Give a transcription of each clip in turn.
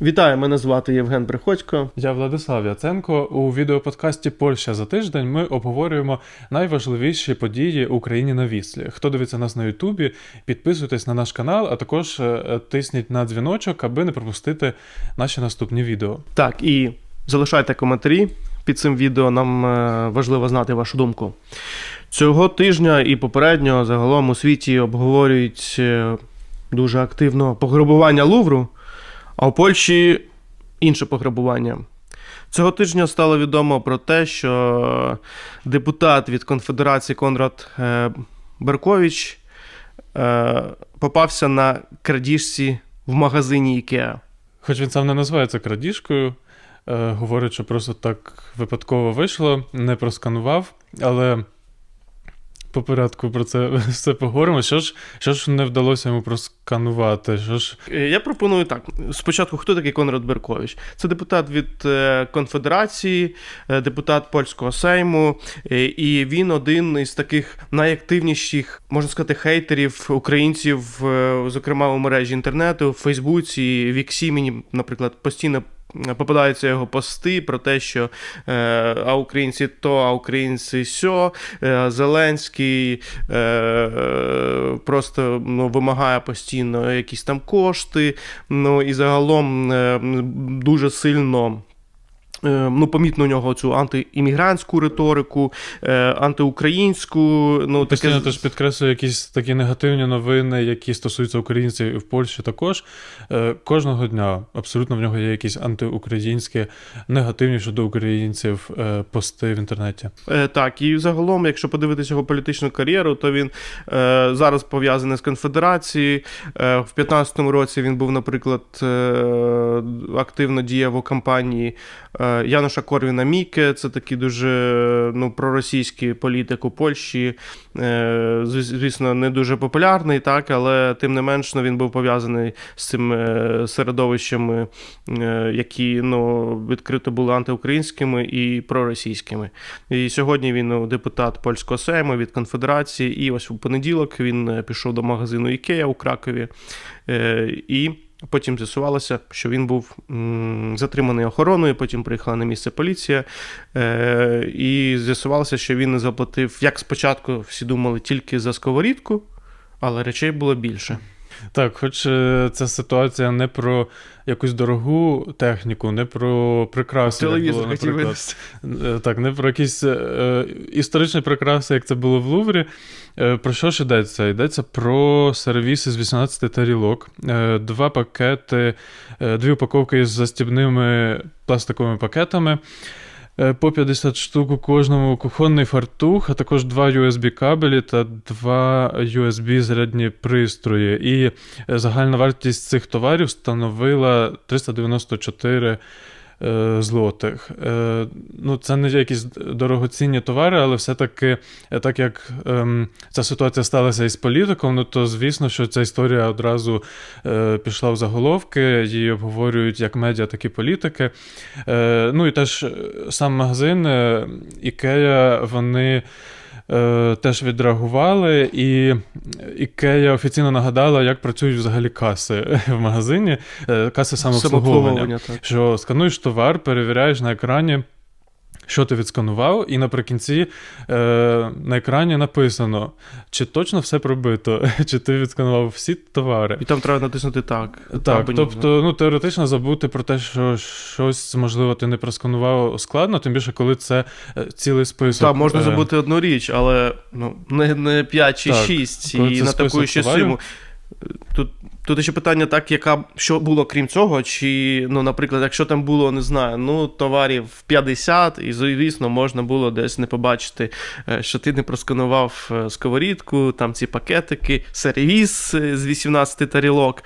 Вітаю, мене звати Євген Приходько. Я Владислав Яценко. У відеоподкасті Польща за тиждень ми обговорюємо найважливіші події Україні на Віслі. Хто дивиться нас на Ютубі, підписуйтесь на наш канал, а також е, тисніть на дзвіночок, аби не пропустити наші наступні відео. Так, і залишайте коментарі під цим відео. Нам е, важливо знати вашу думку. Цього тижня і попереднього загалом у світі обговорюють е, дуже активно пограбування Лувру, а у Польщі інше пограбування. Цього тижня стало відомо про те, що депутат від конфедерації Конрад е, Беркович е, попався на крадіжці в магазині Ікеа. Хоч він сам не називає це крадіжкою, е, говорить, що просто так випадково вийшло, не просканував, але. По порядку про це все поговоримо. Що ж, що ж не вдалося йому просканувати? Що ж Е, Я пропоную так. Спочатку, хто такий Конрад Беркович? Це депутат від е, Конфедерації, е, депутат польського сейму, і він один із таких найактивніших, можна сказати, хейтерів українців, зокрема у мережі інтернету, в Фейсбуці, в Іксі мені, наприклад, постійно. Попадаються його пости про те, що е, а українці то, а українці сьо. Е, Зеленський е, просто ну, вимагає постійно якісь там кошти. Ну і загалом е, дуже сильно. Е, Ну, помітно у нього цю антиіммігрантську риторику, е, антиукраїнську. Ну, таке постійно теж підкреслює якісь такі негативні новини, які стосуються українців і в Польщі також. Е, Кожного дня абсолютно в нього є якісь антиукраїнські, негативні щодо українців пости в інтернеті. Так, і загалом, якщо подивитися його політичну кар'єру, то він зараз пов'язаний з конфедерацією. В 15-му році він був, наприклад, активно діяв у кампанії Януша Корвіна Міке. Це такий дуже ну, проросійський політик у Польщі. Е, звісно, не дуже популярний, так, але тим не менш ну, він був пов'язаний з цим е, середовищами, е, які ну, відкрито були антиукраїнськими і проросійськими. І сьогодні він ну, депутат польського сейму від конфедерації. І ось у понеділок він е, пішов до магазину Ікея у Кракові. Е, І потім з'ясувалося, що він був затриманий охороною. Потім приїхала на місце поліція. Е, І з'ясувалося, що він не заплатив, як спочатку всі думали, тільки за сковорідку, але речей було більше. Так, хоч е, ця ситуація не про якусь дорогу техніку, не про прикраси. Телевізор було, хотів винести. Е, Так, не про якісь е, історичні прикраси, як це було в Луврі. Е, Про що ж йдеться? Йдеться про сервіси з 18 тарілок, е, два пакети, е, дві упаковки з застібними пластиковими пакетами. Е, По 50 штук у кожному кухонний фартух, а також два USB-кабелі та два USB-зарядні пристрої. І е, загальна вартість цих товарів становила 394 е, злотих. Е, ну, це не якісь дорогоцінні товари, але все-таки, е, так як ем, ця ситуація сталася із політиком, ну то звісно, що ця історія одразу е, пішла в заголовки, її обговорюють як медіа, так і політики. Е, ну і теж е, сам магазин е, Ікея, вони. Е, теж відреагували, і Ікея офіційно нагадала, як працюють взагалі каси в магазині, е, каси самообслуговування. Що скануєш товар, перевіряєш на екрані, що ти відсканував, і наприкінці е, на екрані написано, чи точно все пробито, чи ти відсканував всі товари. І там треба натиснути так. Так, тобто, ну теоретично забути про те, що щось, можливо, ти не просканував складно, тим більше, коли це е, цілий список. Так, можна е, забути одну річ, але ну, не, не 5 чи Так, 6. І на таку ще суму. Тут, тут ще питання так, яка, що було крім цього, чи, ну, наприклад, якщо там було, не знаю, ну, товарів 50, і, звісно, можна було десь не побачити, е, що ти не просканував е, сковорідку, там ці пакетики, сервіс е, з 18 тарілок.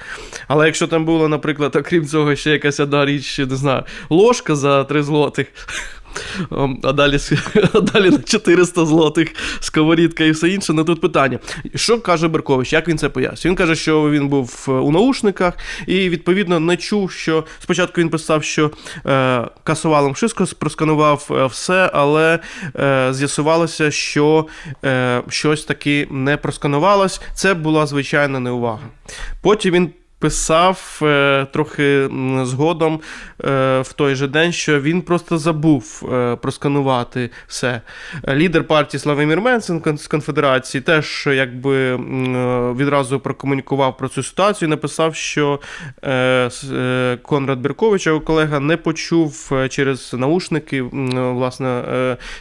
Але якщо там було, наприклад, окрім цього, ще якась одна річ, не знаю, ложка за 3 злотих. Ом, А далі, а далі на 400 злотих сковорідка і все інше. Ну тут питання. Що каже Беркович? Як він це пояснює? Він каже, що він був е, у наушниках і відповідно не чув, що спочатку він писав, що е, касувалом швидко просканував е, все, але е, з'ясувалося, що е, щось таки не просканувалось. Це була звичайна неувага. Потім він писав е, трохи згодом е, в той же день, що він просто забув е, просканувати все. Лідер партії Славомір Менсен з конфедерації теж якби відразу прокомунікував про цю ситуацію. і Написав, що Конрад Біркович, його колега, не почув через наушники, власне,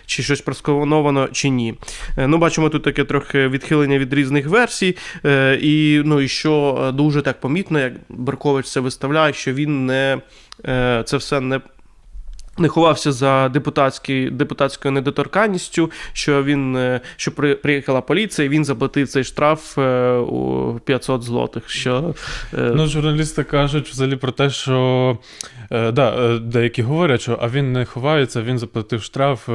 чи щось проскановано, чи ні. Ну, бачимо тут таке трохи відхилення від різних версій. І, ну, і що дуже так помітно, як Беркович це виставляє, що він не е, це все не. Не ховався за депутатський, депутатською недоторканністю, що він е, що при, приїхала поліція, і він заплатив цей штраф е, у 500 злотих. Що, е, Ну, журналісти кажуть взагалі про те, що да, деякі говорять, що а він не ховається, він заплатив штраф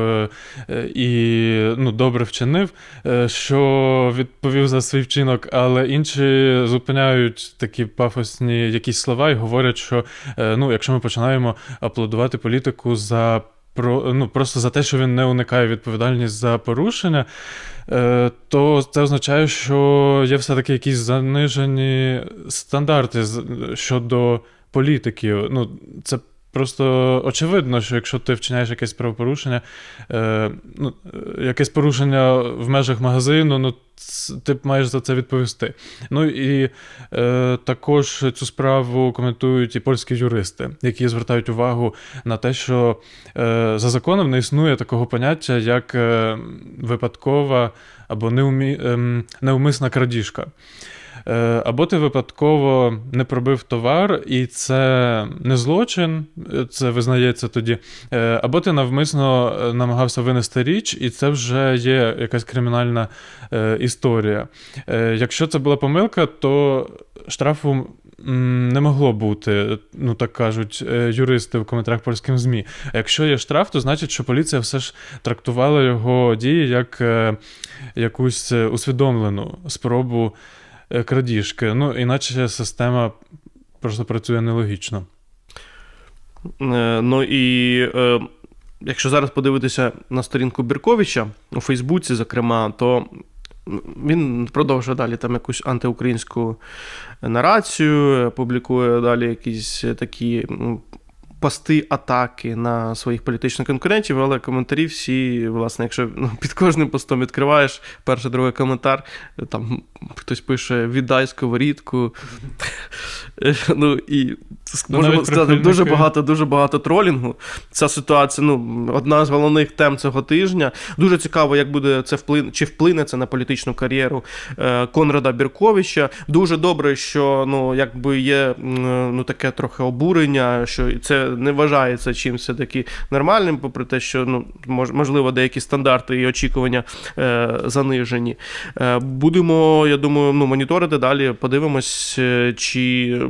і ну, добре вчинив, що відповів за свій вчинок, але інші зупиняють такі пафосні якісь слова і говорять, що ну, якщо ми починаємо аплодувати політику за. Про, ну, просто за те, що він не уникає відповідальність за порушення, е, то це означає, що є все-таки якісь занижені стандарти щодо політиків. Ну, це просто очевидно, що якщо ти вчиняєш якесь правопорушення, е, ну, е, якесь порушення в межах магазину, ну, ти маєш за це відповісти. Ну і е, також цю справу коментують і польські юристи, які звертають увагу на те, що е, за законом не існує такого поняття, як е, випадкова або неумі, ем, неумисна крадіжка. Е, Або ти випадково не пробив товар, і це не злочин, це визнається тоді. Е, Або ти навмисно е, намагався винести річ, і це вже є якась кримінальна історія. Якщо це була помилка, то штрафу не могло бути, ну так кажуть юристи в коментарях польським ЗМІ. Якщо є штраф, то значить, що поліція все ж трактувала його дії як якусь усвідомлену спробу крадіжки. Ну, іначе система просто працює нелогічно. Е, Ну і е, якщо зараз подивитися на сторінку Бірковича у Фейсбуці, зокрема, то він продовжує далі там якусь антиукраїнську нарацію, публікує далі якісь такі. М, Пости атаки на своїх політичних конкурентів, але коментарі всі, власне, якщо ну, під кожним постом відкриваєш перший другий коментар, там хтось пише віддай сковорідку. ну і можемо сказати, дуже багато, дуже багато тролінгу. Ця ситуація, ну, одна з головних тем цього тижня. Дуже цікаво, як буде це вплин, чи вплине це на політичну кар'єру е, Конрада Бірковича. Дуже добре, що ну, якби є ну, таке трохи обурення, що це не вважається чимось все-таки нормальним, попри те, що ну, можливо деякі стандарти і очікування е, занижені. Е, будемо, я думаю, ну, моніторити далі, подивимось, е, чи е,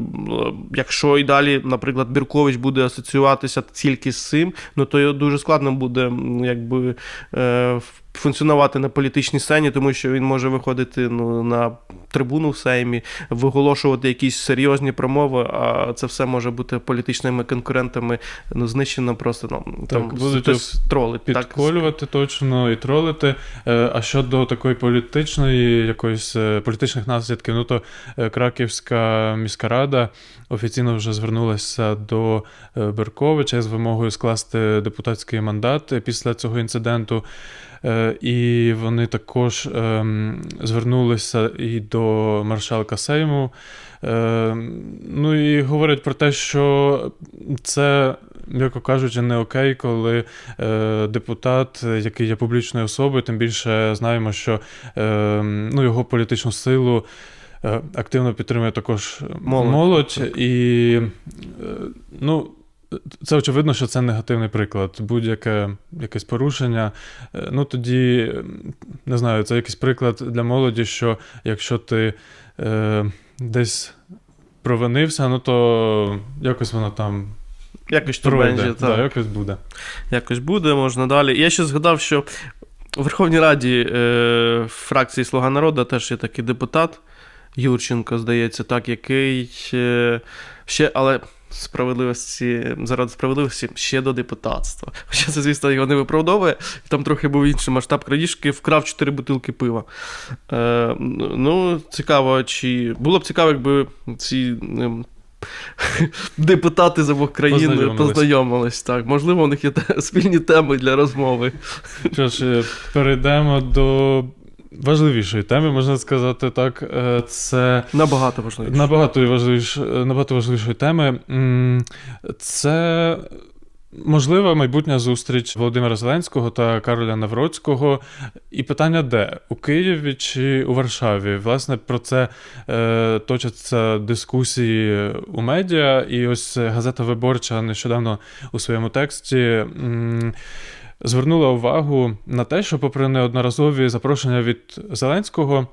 якщо і далі, наприклад, Біркович буде асоціюватися тільки з цим, ну то дуже складно буде якби. Е, Функціонувати на політичній сцені, тому що він може виходити ну, на трибуну в Сеймі, виголошувати якісь серйозні промови, а це все може бути політичними конкурентами ну, знищено просто ну, там, будуть хтось тролить. Так, точно і тролити. Е, А щодо такої політичної, якоїсь е, політичних наслідків, ну то е, Краківська міська рада офіційно вже звернулася до Берковича з вимогою скласти депутатський мандат після цього інциденту. І вони також ем, звернулися і до маршалка Сейму. Е, Ну і говорять про те, що це, м'яко кажучи, не окей, коли е, депутат, який є публічною особою, тим більше знаємо, що е, ну, його політичну силу. Активно підтримує також Молодь. молодь, і е, ну, це очевидно, що це негативний приклад. Будь-яке якесь порушення. е, Ну тоді не знаю, це якийсь приклад для молоді, що якщо ти е, десь провинився, ну то якось воно там Якось то пройде. да, якось буде. Якось буде, можна далі. Я ще згадав, що у Верховній Раді е, фракції Слуга народу теж є такий депутат Юрченко, здається, так, який е, ще, але справедливості, заради справедливості ще до депутатства. Хоча це, звісно, його не виправдовує. Там трохи був інший масштаб крадіжки, вкрав 4 бутилки пива. Е, ну, цікаво, чи було б цікаво, якби ці. ем, Депутати з обох країн Познайомились. познайомились. Так, можливо, у них є спільні теми для розмови. Що ж, е, перейдемо до важливішої теми, можна сказати так. Е, Це Набагато важливіше. набагато важливіш, набагато важливішої теми. Це. Можлива майбутня зустріч Володимира Зеленського та Кароля Навроцького. І питання де? У Києві чи у Варшаві? Власне, про це е, точаться дискусії у медіа. І ось газета Виборча нещодавно у своєму тексті. м, Звернула увагу на те, що, попри неодноразові запрошення від Зеленського,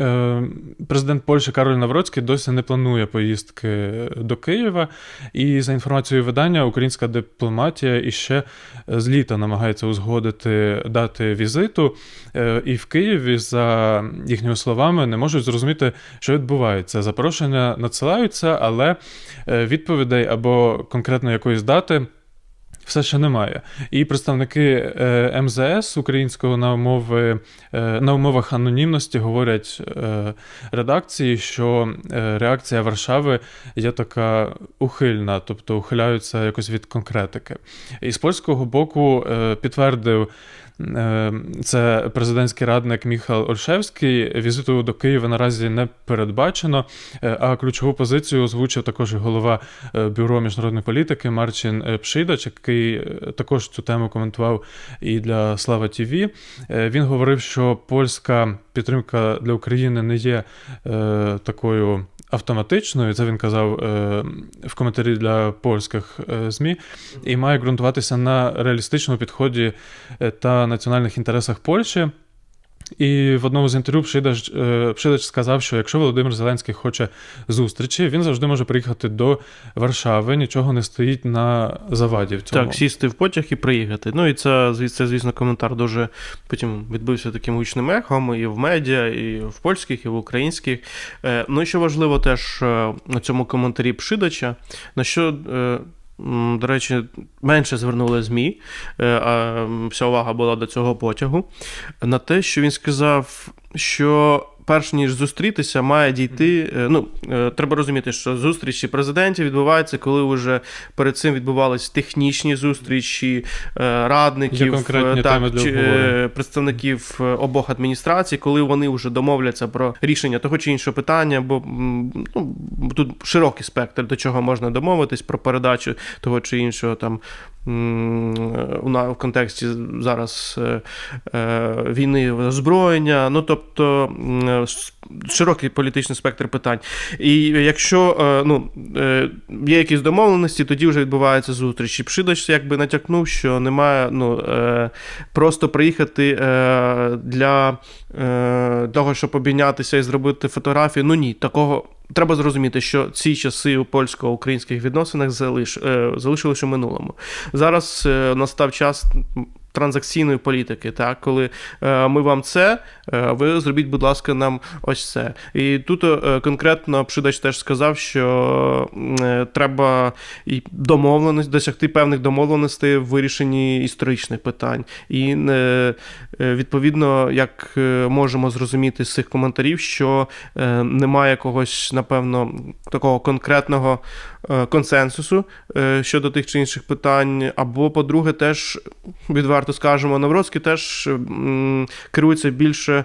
Е, Президент Польщі Кароль Навроцький досі не планує поїздки до Києва. І за інформацією видання, українська дипломатія іще з літа намагається узгодити дати візиту. Е, І в Києві, за їхніми словами, не можуть зрозуміти, що відбувається. Запрошення надсилаються, але е, відповідей або конкретно якоїсь дати. Все ще немає. І представники е, МЗС українського на умови е, на умовах анонімності говорять е, редакції, що реакція Варшави є така ухильна, тобто ухиляються якось від конкретики. І з польського боку підтвердив. Е, Це президентський радник Міхал Ольшевський. Візиту до Києва наразі не передбачено. Е, А ключову позицію озвучив також голова е, бюро міжнародної політики Марчин Пшидач, який також цю тему коментував і для Слава ТІВІ. Він говорив, що польська підтримка для України не є е, такою. Автоматичною, це він казав е, в коментарі для польських е, ЗМІ, і має ґрунтуватися на реалістичному підході е, та національних інтересах Польщі. І в одному з інтерв'ю Пшидач, е, Пшидач сказав, що якщо Володимир Зеленський хоче зустрічі, він завжди може приїхати до Варшави, нічого не стоїть на заваді в цьому. Так, сісти в потяг і приїхати. Ну і це, це, звісно, коментар дуже потім відбився таким гучним ехом і в медіа, і в польських, і в українських. Е, Ну і що важливо теж е, на цьому коментарі Пшидача, на що. До речі, менше звернули ЗМІ, е, а вся увага була до цього потягу. На те, що він сказав, що перш ніж зустрітися, має дійти. е, Ну, е, треба розуміти, що зустрічі президентів відбуваються, коли вже перед цим відбувались технічні зустрічі е, радників, теми для чи, представників обох адміністрацій, коли вони вже домовляться про рішення того чи іншого питання, бо ну, тут широкий спектр, до чого можна домовитись про передачу того чи іншого там. В контексті зараз е, е, війни озброєння, ну тобто е, широкий політичний спектр питань. І якщо ну, є якісь домовленості, тоді вже відбувається зустріч. І Пшидач якби натякнув, що немає ну, просто приїхати для того, щоб обійнятися і зробити фотографію. Ну ні, такого. Треба зрозуміти, що ці часи у польсько-українських відносинах залиш, е, залишилися у минулому. Зараз е, настав час транзакційної політики, так, коли е, ми вам це, е, ви зробіть, будь ласка, нам ось це. І тут е, конкретно Пшидач теж сказав, що треба і домовленість, досягти певних домовленостей в вирішенні історичних питань. І відповідно, як можемо зрозуміти з цих коментарів, що немає якогось, напевно, такого конкретного консенсусу е, щодо тих чи інших питань. Або, по-друге, теж відверто скажемо, Навроцький теж керується більше.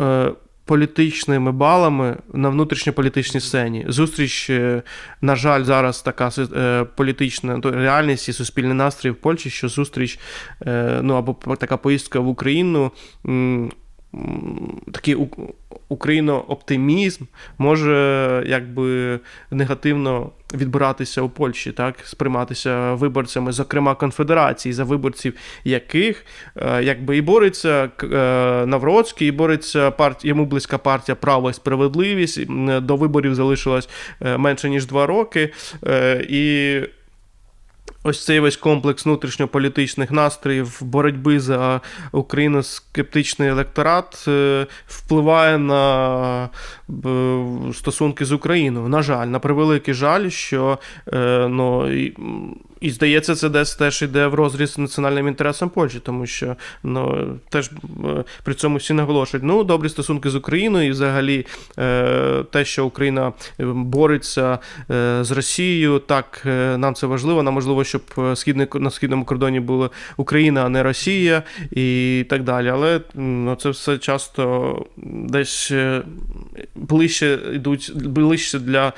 е, Політичними балами на внутрішньополітичній сцені. Зустріч, е, на жаль, зараз така е, політична реальність і суспільний настрій в Польщі, що зустріч, е, ну або така поїздка в Україну, такий україно-оптимізм може якби негативно відбиратися у Польщі, так сприйматися виборцями, зокрема конфедерації, за виборців яких е, якби і бореться е, Навроцький, і бореться партія, йому близька партія Право і справедливість. До виборів залишилось е, менше ніж два роки. І ось цей весь комплекс внутрішньополітичних настроїв, боротьби за україноскептичний електорат е, впливає на е, стосунки з Україною. На жаль, на превеликий жаль, що е, ну, і, здається, це десь теж йде в розріз з національним інтересом Польщі, тому що ну, теж е, при цьому всі наголошують, ну, добрі стосунки з Україною, і взагалі е, те, що Україна е, бореться з Росією, так нам це важливо. Нам важливо, щоб східний, на східному кордоні була Україна, а не Росія, і так далі. Але ну, це все часто десь ближче йдуть ближче для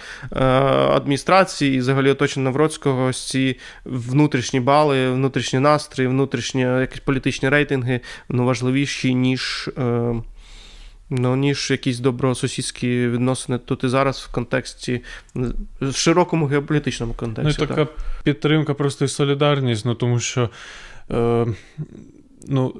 адміністрації і взагалі оточення Навроцького ось ці внутрішні бали, внутрішні настрої, внутрішні якісь політичні рейтинги ну, важливіші, ніж. Е, Ну, ніж якісь добросусідські відносини тут і зараз в контексті, в широкому геополітичному контексті. Ну і така така підтримка, просто і солідарність, ну тому що е, ну,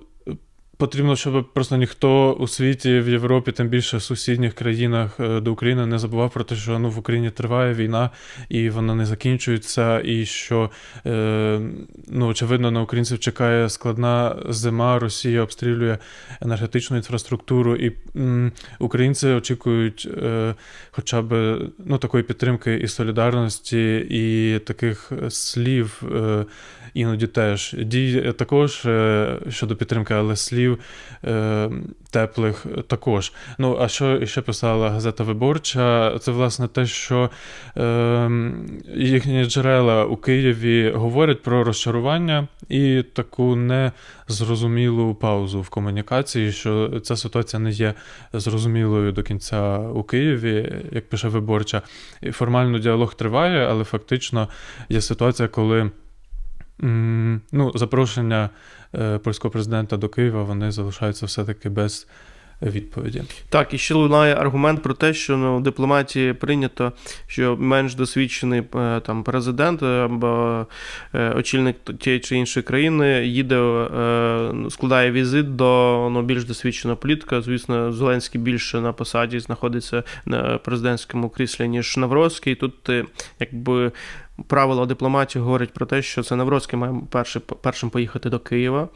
потрібно, щоб просто ніхто у світі, в Європі, тим більше в сусідніх країнах е, до України не забував про те, що ну, в Україні триває війна, і вона не закінчується, і що е, ну, очевидно на українців чекає складна зима, Росія обстрілює енергетичну інфраструктуру, і м, українці очікують е, хоча б ну, такої підтримки і солідарності, і таких слів. Е, Іноді теж дій також е, щодо підтримки, але слів е, теплих також. Ну, а що ще писала газета Виборча? Це власне те, що е, їхні джерела у Києві говорять про розчарування і таку незрозумілу паузу в комунікації, що ця ситуація не є зрозумілою до кінця у Києві, як пише Виборча. Формально діалог триває, але фактично є ситуація, коли. Ну, запрошення е, польського президента до Києва вони залишаються все-таки без відповіді. Так, і ще лунає аргумент про те, що ну, в дипломатії прийнято, що менш досвідчений е, там президент або е, очільник тієї чи іншої країни їде, складає візит до ну, більш досвідченого політика. Звісно, Зеленський більше на посаді знаходиться на президентському кріслі, ніж Навроцький. Тут якби. Правила дипломатії говорять про те, що це Навроцький має перший, першим поїхати до Києва.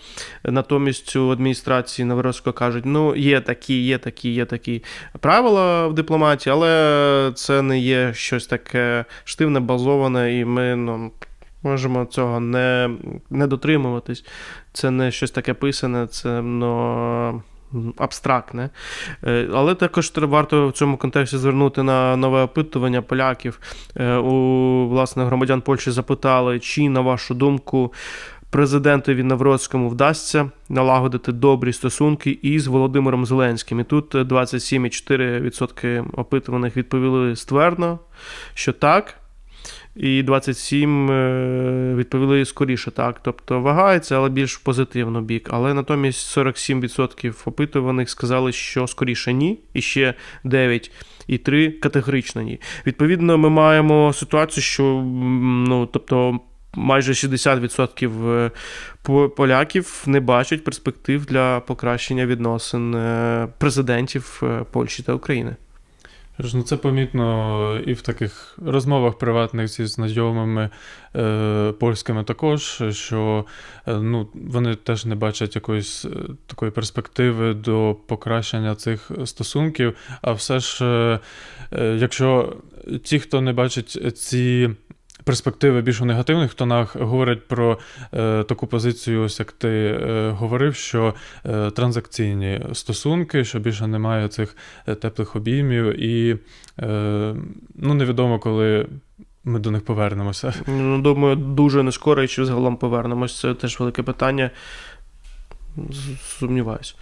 Натомість у адміністрації Навроцького кажуть: ну, є такі, є такі, є такі правила в дипломатії, але це не є щось таке штивне, базоване, і ми ну, можемо цього не, не дотримуватись. Це не щось таке писане, це ну, абстрактне. Е, Але також тр- варто в цьому контексті звернути на нове опитування поляків. Е, У власне громадян Польщі запитали, чи, на вашу думку, президентові Навроцькому вдасться налагодити добрі стосунки із Володимиром Зеленським. І тут 27,4% опитуваних відповіли ствердно, що так. І 27 е, відповіли скоріше так. Тобто вагається, але більш позитивно бік. Але натомість 47% опитуваних сказали, що скоріше ні, і ще 9,3 категорично ні. Відповідно, ми маємо ситуацію, що ну, тобто. Майже 60% е, по- поляків не бачать перспектив для покращення відносин е, президентів Польщі та України. Ну, це помітно і в таких розмовах приватних зі знайомими е, польськими також, що е, ну, вони теж не бачать якоїсь е, такої перспективи до покращення цих стосунків. А все ж, е, е, якщо ті, хто не бачить ці. Перспективи більш у негативних тонах говорять про е, таку позицію, ось як ти е, говорив, що е, транзакційні стосунки, що більше немає цих е, теплих обіймів, і е, ну, невідомо, коли ми до них повернемося. Ну, думаю, дуже не скоро, і чи загалом повернемось. Це теж велике питання. Сумніваюсь.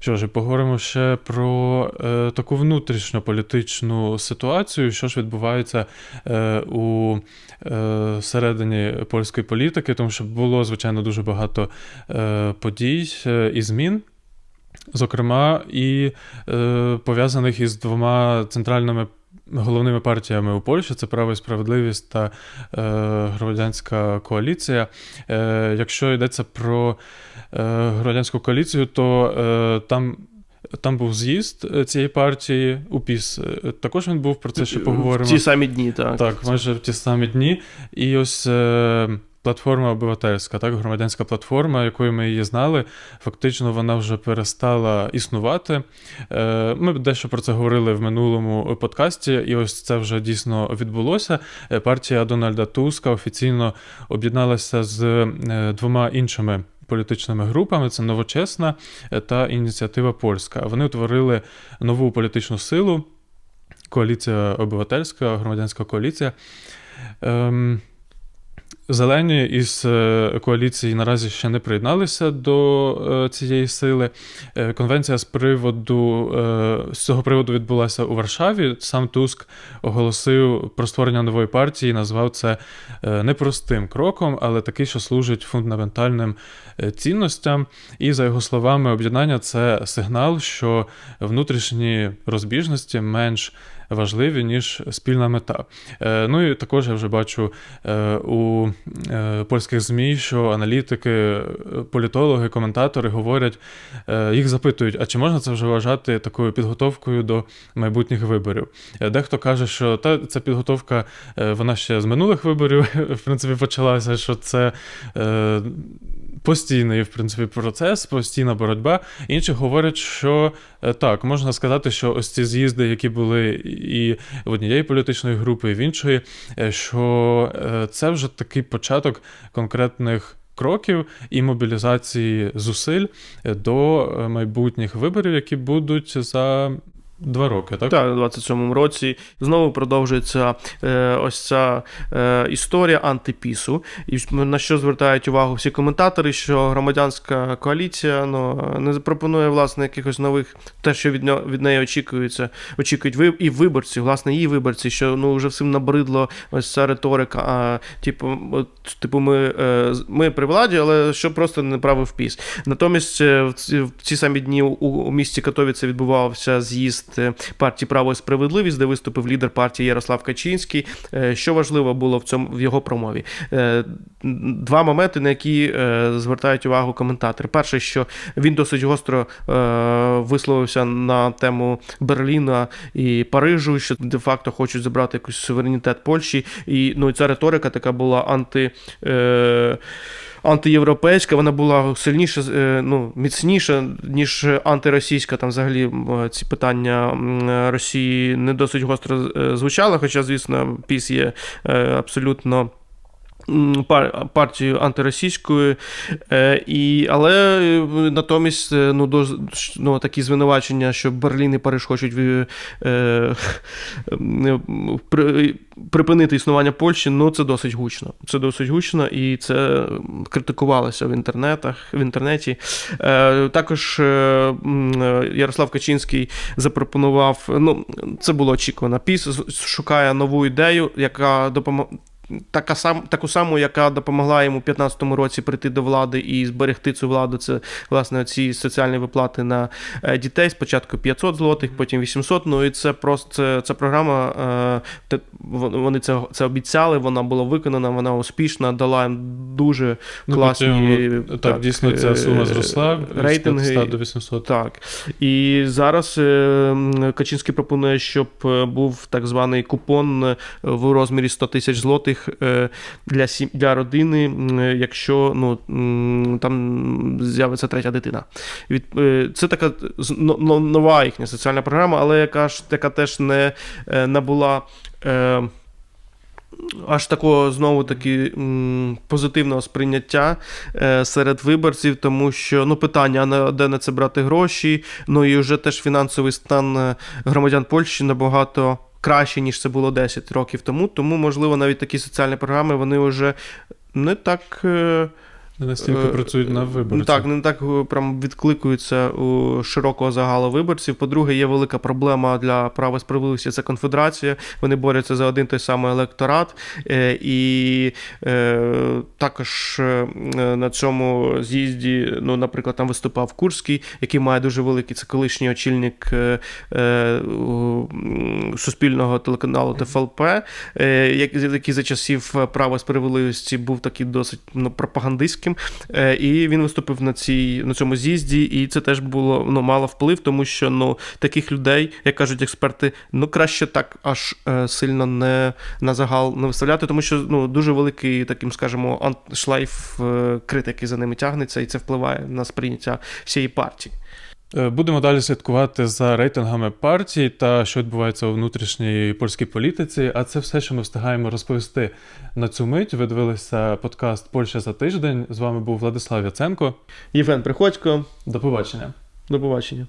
Що ж, поговоримо ще про е, таку внутрішньополітичну ситуацію, що ж відбувається е, у е, середині польської політики, тому що було, звичайно, дуже багато е, подій е, і змін. Зокрема, і е, пов'язаних із двома центральними головними партіями у Польщі це право і справедливість та е, громадянська коаліція. Е, якщо йдеться про е, громадянську коаліцію, то е, там. Там був з'їзд цієї партії, у ПІС. Також він був про це ще поговоримо. В ті самі дні, так. Так, майже в ті самі дні. І ось е, платформа обивательська, так, громадянська платформа, якою ми її знали, фактично вона вже перестала існувати. Е, Ми дещо про це говорили в минулому подкасті, і ось це вже дійсно відбулося. Е, Партія Дональда Туска офіційно об'єдналася з е, двома іншими. Політичними групами це новочесна та ініціатива польська. Вони утворили нову політичну силу, коаліція обивательська, громадянська коаліція. Ем, Зелені із е, коаліції наразі ще не приєдналися до е, цієї сили. Е, Конвенція з приводу з цього приводу відбулася у Варшаві. Сам Туск оголосив про створення нової партії, назвав це непростим кроком, але такий, що служить фундаментальним цінностям. І за його словами, об'єднання це сигнал, що внутрішні розбіжності менш важливі, ніж спільна мета. Е, Ну і також я вже бачу е, у е, польських ЗМІ, що аналітики, політологи, коментатори говорять, їх запитують, а чи можна це вже вважати такою підготовкою до майбутніх виборів? Дехто каже, що та ця підготовка вона ще з минулих виборів в принципі почалася, що це. Постійний, в принципі, процес, постійна боротьба. Інші говорять, що е, так, можна сказати, що ось ці з'їзди, які були і в однієї політичної групи, і в іншої, е, що е, це вже такий початок конкретних кроків і мобілізації зусиль до майбутніх виборів, які будуть за два роки, так? Так, у 27-му році знову продовжується е, ось ця е, історія антипісу. І на що звертають увагу всі коментатори, що громадянська коаліція ну, не запропонує власне якихось нових, те, що від, нього- від неї очікується, очікують ви і виборці, власне, її виборці, що ну вже всім набридло ось ця риторика. А, типу, от, типу, ми, е, ми при владі, але що просто не правив піс. Натомість е, в ці, в ці самі дні у, у місті Катовіце відбувався з'їзд е, партії Право і справедливість, де виступив лідер партії Ярослав Качинський. Е, Що важливо було в цьому в його промові? Е, Два моменти, на які е, звертають увагу коментатори. Перше, що він досить гостро висловився на тему Берліна і Парижу, що де-факто хочуть забрати якийсь суверенітет Польщі. І ну, і ця риторика така була анти. Антиєвропейська, вона була сильніша, е, ну, міцніша, ніж антиросійська. Там взагалі ці питання Росії не досить гостро е, звучали, хоча, звісно, піс є е, абсолютно. М, пар- Партією антиросійською, е, і, але е, натомість е, ну, до, ну, такі звинувачення, що Берлін і Париж хочуть е, при, припинити існування Польщі, ну це досить гучно. Це досить гучно, і це критикувалося в інтернетах, в інтернеті. Е, також е, Ярослав Качинський запропонував. Ну, це було очікувано. Піс шукає нову ідею, яка допомогла. Така сам, таку саму, яка допомогла йому в 15-му році прийти до влади і зберегти цю владу. Це власне ці соціальні виплати на е, дітей. Спочатку 500 злотих, потім 800. Ну і це просто це, ця програма. е, Вони це, це обіцяли. Вона була виконана, вона успішна, дала їм дуже класні потім, так, дійсно, ця сума е, зросла рейтинги. 500 до 800. Так. І зараз Качинський пропонує, щоб був так званий купон в розмірі 100 тисяч злотих е, для, сім, для родини, якщо ну, там з'явиться третя дитина. Е, це така нова їхня соціальна програма, але яка ж яка теж не е, набула. Аж такого знову таки позитивного сприйняття серед виборців, тому що ну питання, а де на це брати гроші. Ну і вже теж фінансовий стан громадян Польщі набагато краще, ніж це було 10 років тому. Тому, можливо, навіть такі соціальні програми вони вже не так. Не настільки Е, працюють на виборців. Так, не так е, прям відкликуються у широкого загалу виборців. По-друге, є велика проблема для права справедливості це конфедерація. Вони борються за один той самий електорат. Е, І е, також е, на цьому з'їзді, ну, наприклад, там виступав Курський, який має дуже великий, це колишній очільник суспільного телеканалу ТФЛП, е, як- який за часів права справедливості був такий досить ну, пропагандистським. Зеленським. Е, І він виступив на цій на цьому з'їзді, і це теж було ну мало вплив, тому що ну таких людей, як кажуть експерти, ну краще так аж е, сильно не на загал не виставляти, тому що ну дуже великий таким, скажімо, шлайф е, критики за ними тягнеться, і це впливає на сприйняття всієї партії. Е, Будемо далі слідкувати за рейтингами партій та що відбувається у внутрішній польській політиці. А це все, що ми встигаємо розповісти на цю мить. Ви дивилися подкаст Польща за тиждень. З вами був Владислав Яценко. Євген Приходько, До побачення. до побачення.